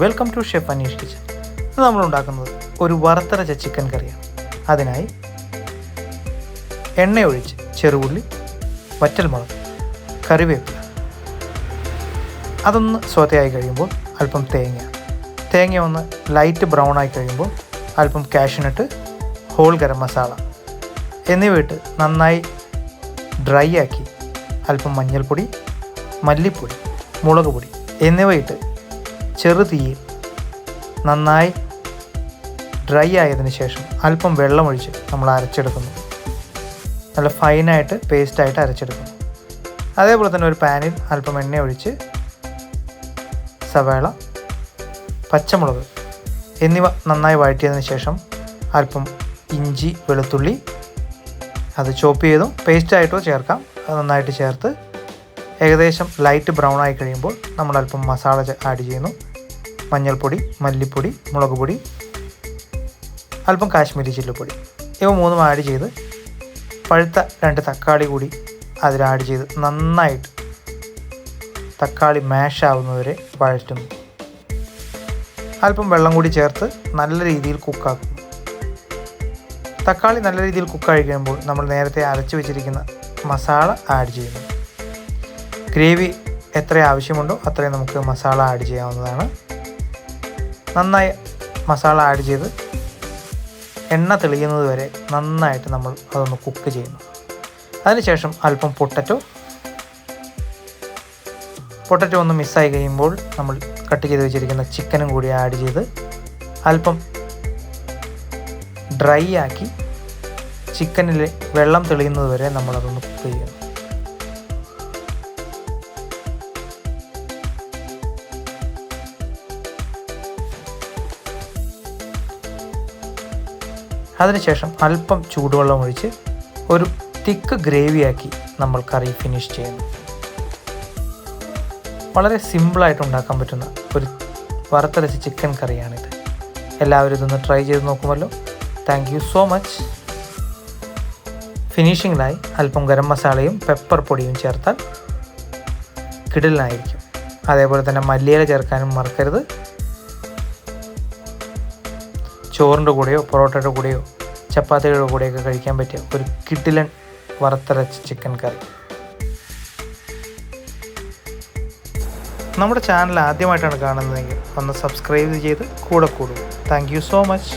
Welcome to chef Anish kitchen ഇന്ന് നമ്മൾ ഉണ്ടാക്കുന്നത് ഒരു വറുത്തരച്ച ചിക്കൻ കറിയാണ്. അതിനായി എണ്ണയൊഴിച്ച് ചെറുപുള്ളി വറ്റൽമുളക് കറിവേപ്പില. അതൊന്ന് സ്വതയായി കഴിയുമ്പോൾ അല്പം തേങ്ങ. തേങ്ങ ഒന്ന് ലൈറ്റ് ബ്രൗൺ ആയി കഴിയുമ്പോൾ അല്പം കാഷ്നട്ട് ഹോൾ ഗരം മസാല എന്നിവ ഇട്ട് നന്നായി ഡ്രൈ ആക്കി അല്പം മഞ്ഞൾപ്പൊടി മല്ലിപ്പൊടി മുളക് പൊടി എന്നിവ ഇട്ട് ചെറു തീയിൽ നന്നായി ഡ്രൈ ആയതിനു ശേഷം അല്പം വെള്ളമൊഴിച്ച് നമ്മൾ അരച്ചെടുക്കുന്നു. നല്ല ഫൈനായിട്ട് പേസ്റ്റായിട്ട് അരച്ചെടുക്കുന്നു. അതേപോലെ തന്നെ ഒരു പാനിൽ അല്പം എണ്ണ ഒഴിച്ച് സവാള പച്ചമുളക് എന്നിവ നന്നായി വഴറ്റിയതിന് ശേഷം അല്പം ഇഞ്ചി വെളുത്തുള്ളി അത് ചോപ്പ് ചെയ്തും പേസ്റ്റായിട്ടോ ചേർക്കാം. അത് നന്നായിട്ട് ചേർത്ത് ഏകദേശം ലൈറ്റ് ബ്രൗൺ ആയി കഴിയുമ്പോൾ നമ്മൾ അല്പം മസാല ആഡ് ചെയ്യുന്നു. മഞ്ഞൾപ്പൊടി മല്ലിപ്പൊടി മുളക് പൊടി അല്പം കാശ്മീരി ചില്ലിപ്പൊടി. ഇവ മൂന്നും ആഡ് ചെയ്ത് പഴുത്ത രണ്ട് തക്കാളി കൂടി അതിൽ ആഡ് ചെയ്ത് നന്നായിട്ട് തക്കാളി മാഷ് ആവുന്നവരെ വഴറ്റുന്നു. അല്പം വെള്ളം കൂടി ചേർത്ത് നല്ല രീതിയിൽ കുക്കാക്കും തക്കാളി നല്ല രീതിയിൽ കുക്കായി കഴിയുമ്പോൾ നമ്മൾ നേരത്തെ അരച്ചു വെച്ചിരിക്കുന്ന മസാല ആഡ് ചെയ്യുന്നു. ഗ്രേവി എത്ര ആവശ്യമുണ്ടോ അത്രയും നമുക്ക് മസാല ആഡ് ചെയ്യാവുന്നതാണ്. നന്നായി മസാല ആഡ് ചെയ്ത് എണ്ണ തെളിയുന്നത് വരെ നന്നായിട്ട് നമ്മൾ അതൊന്ന് കുക്ക് ചെയ്യുന്നു. അതിനുശേഷം അല്പം പൊട്ടറ്റോ പൊട്ടറ്റോ ഒന്ന് മിസ്സായി കഴിയുമ്പോൾ നമ്മൾ കട്ട് ചെയ്ത് വെച്ചിരിക്കുന്ന ചിക്കനും കൂടി ആഡ് ചെയ്ത് അല്പം ഡ്രൈ ആക്കി ചിക്കനിൽ വെള്ളം തെളിയുന്നത് വരെ നമ്മളതൊന്ന് കുക്ക് ചെയ്യുന്നു. അതിനുശേഷം അല്പം ചൂടുവെള്ളം ഒഴിച്ച് ഒരു തിക്ക് ഗ്രേവിയാക്കി നമ്മൾ കറി ഫിനിഷ് ചെയ്യുന്നു. വളരെ സിമ്പിളായിട്ട് ഉണ്ടാക്കാൻ പറ്റുന്ന ഒരു വറുത്തരച്ച ചിക്കൻ കറിയാണിത്. എല്ലാവരും ഇതൊന്ന് ട്രൈ ചെയ്ത് നോക്കുമല്ലോ. താങ്ക് യു സോ മച്ച് ഫിനിഷിങ്ങിലായി അല്പം ഗരം മസാലയും പെപ്പർ പൊടിയും ചേർത്താൽ കിടലിനായിരിക്കും. അതേപോലെ തന്നെ മല്ലിയില ചേർക്കാനും മറക്കരുത്. ചോറിന്റെ കൂടെയോ പൊറോട്ടയുടെ കൂടെയോ ചപ്പാത്തിയുടെ കൂടെയൊക്കെ കഴിക്കാൻ പറ്റിയ ഒരു കിട്ടിലൻ വറുത്തരച്ച ചിക്കൻ കറി. നമ്മുടെ ചാനൽ ആദ്യമായിട്ടാണ് കാണുന്നതെങ്കിൽ ഒന്ന് സബ്സ്ക്രൈബ് ചെയ്ത് കൂടെ കൂടുക. Thank so much.